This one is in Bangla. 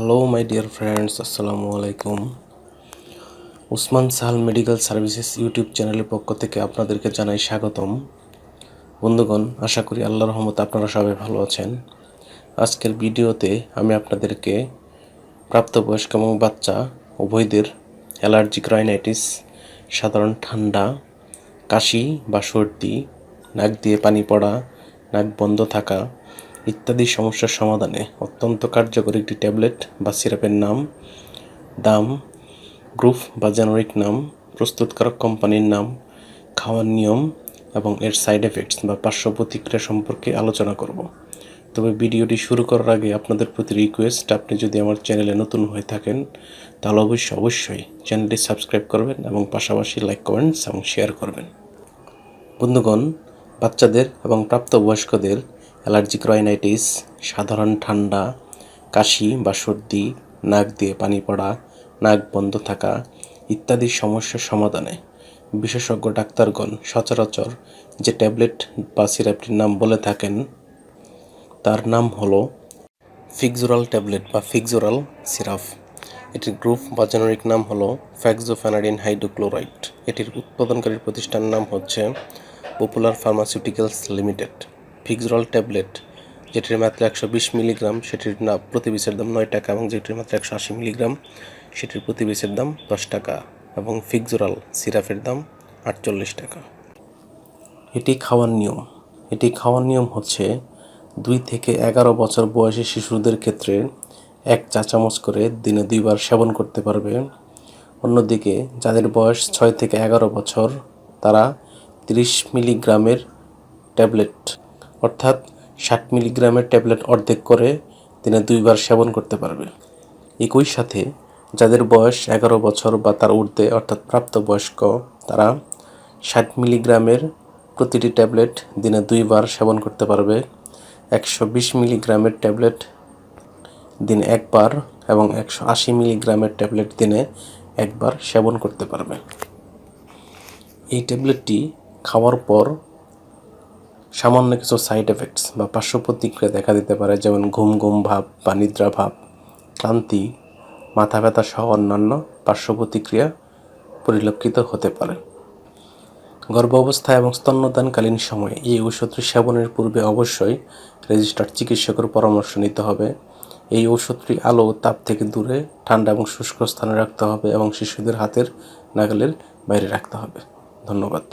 হ্যালো মাই ডিয়ার ফ্রেন্ডস আসসালামু আলাইকুম Usman Sahal medical services YouTube চ্যানেলের পক্ষ থেকে আপনাদেরকে জানাই স্বাগতম। বন্ধুগণ, আশা করি আল্লাহ রহমত আপনারা সবাই ভালো আছেন। আজকের ভিডিওতে আমি আপনাদেরকে প্রাপ্তবয়স্ক এবং বাচ্চা, উভয়দের অ্যালার্জিক রাইনাইটিস সাধারণ ঠান্ডা, কাশি বা সর্দি, নাক দিয়ে পানি পড়া, নাক বন্ধ থাকা ইত্যাদি সমস্যার সমাধানে অত্যন্ত কার্যকর একটি ট্যাবলেট বা সিরাপের নাম, দাম, গ্রুপ বা জেনারিক নাম, প্রস্তুতকারক কোম্পানির নাম, খাওয়ার নিয়ম এবং এর সাইড এফেক্টস বা পার্শ্ব প্রতিক্রিয়া সম্পর্কে আলোচনা করব। তবে ভিডিওটি শুরু করার আগে আপনাদের প্রতি রিকোয়েস্ট আপনি যদি আমার চ্যানেলে নতুন হয়ে থাকেন, তাহলে অবশ্যই অবশ্যই চ্যানেলটি সাবস্ক্রাইব করবেন এবং পাশাপাশি লাইক কমেন্টস এবং শেয়ার করবেন। বন্ধুগণ, বাচ্চাদের এবং প্রাপ্তবয়স্কদের অ্যালার্জিক রাইনাইটিস সাধারণ ঠান্ডা, কাশি বা সর্দি, নাক দিয়ে পানি পড়া, নাক বন্ধ থাকা ইত্যাদি সমস্যার সমাধানে বিশেষজ্ঞ ডাক্তারগণ সচরাচর যে ট্যাবলেট বা সিরাপটির নাম বলে থাকেন, তার নাম হলো ফিক্সোরাল ট্যাবলেট বা ফিক্সোরাল সিরাপ। এটির গ্রুপ বা জেনারিক নাম হলো ফ্যাক্সোফ্যানাডিন হাইড্রোক্লোরাইড। এটির উৎপাদনকারী প্রতিষ্ঠানের নাম হচ্ছে Popular Pharmaceuticals Limited. Fixoral tablet যেটির মাত্রা একশো বিশ মিলিগ্রাম সেটির না, প্রতি পিসের দাম নয় টাকা এবং যেটির মাত্রা একশো আশি মিলিগ্রাম সেটির প্রতি পিসের দাম দশ টাকা এবং ফিক্সোরাল সিরাপের দাম আটচল্লিশ টাকা। এটি খাওয়ার নিয়ম। এটি খাওয়ার নিয়ম হচ্ছে দুই থেকে এগারো বছর বয়সী শিশুদের ক্ষেত্রে এক চা চামচ করে দিনে দুইবার সেবন করতে পারবে। অন্যদিকে যাদের বয়স ছয় থেকে এগারো বছর, তারা তিরিশ মিলিগ্রামের ট্যাবলেট অর্থাৎ ষাট মিলিগ্রামের ট্যাবলেট অর্ধেক করে দিনে দুইবার সেবন করতে পারবে। একই সাথে যাদের বয়স এগারো বছর বা তার ঊর্ধ্বে, অর্থাৎ প্রাপ্তবয়স্ক, তারা ষাট মিলিগ্রামের প্রতিটি ট্যাবলেট দিনে দুইবার সেবন করতে পারবে। একশো বিশ মিলিগ্রামের ট্যাবলেট দিনে একবার এবং একশো আশি মিলিগ্রামের ট্যাবলেট দিনে একবার সেবন করতে পারবে। এই ট্যাবলেটটি খাওয়ার পর সামান্য কিছু সাইড এফেক্টস বা পার্শ্ব প্রতিক্রিয়া দেখা দিতে পারে, যেমন ঘুম ঘুম ভাব বা নিদ্রা ভাব, ক্লান্তি, মাথা ব্যথা সহ অন্যান্য পার্শ্ব প্রতিক্রিয়া পরিলক্ষিত হতে পারে। গর্ভাবস্থা এবং স্তন্যদানকালীন সময়ে এই ঔষধটি সেবনের পূর্বে অবশ্যই রেজিস্টার্ড চিকিৎসকের পরামর্শ নিতে হবে। এই ঔষধটি আলো তাপ থেকে দূরে, ঠান্ডা এবং শুষ্ক স্থানে রাখতে হবে এবং শিশুদের হাতের নাগালের বাইরে রাখতে হবে। ধন্যবাদ।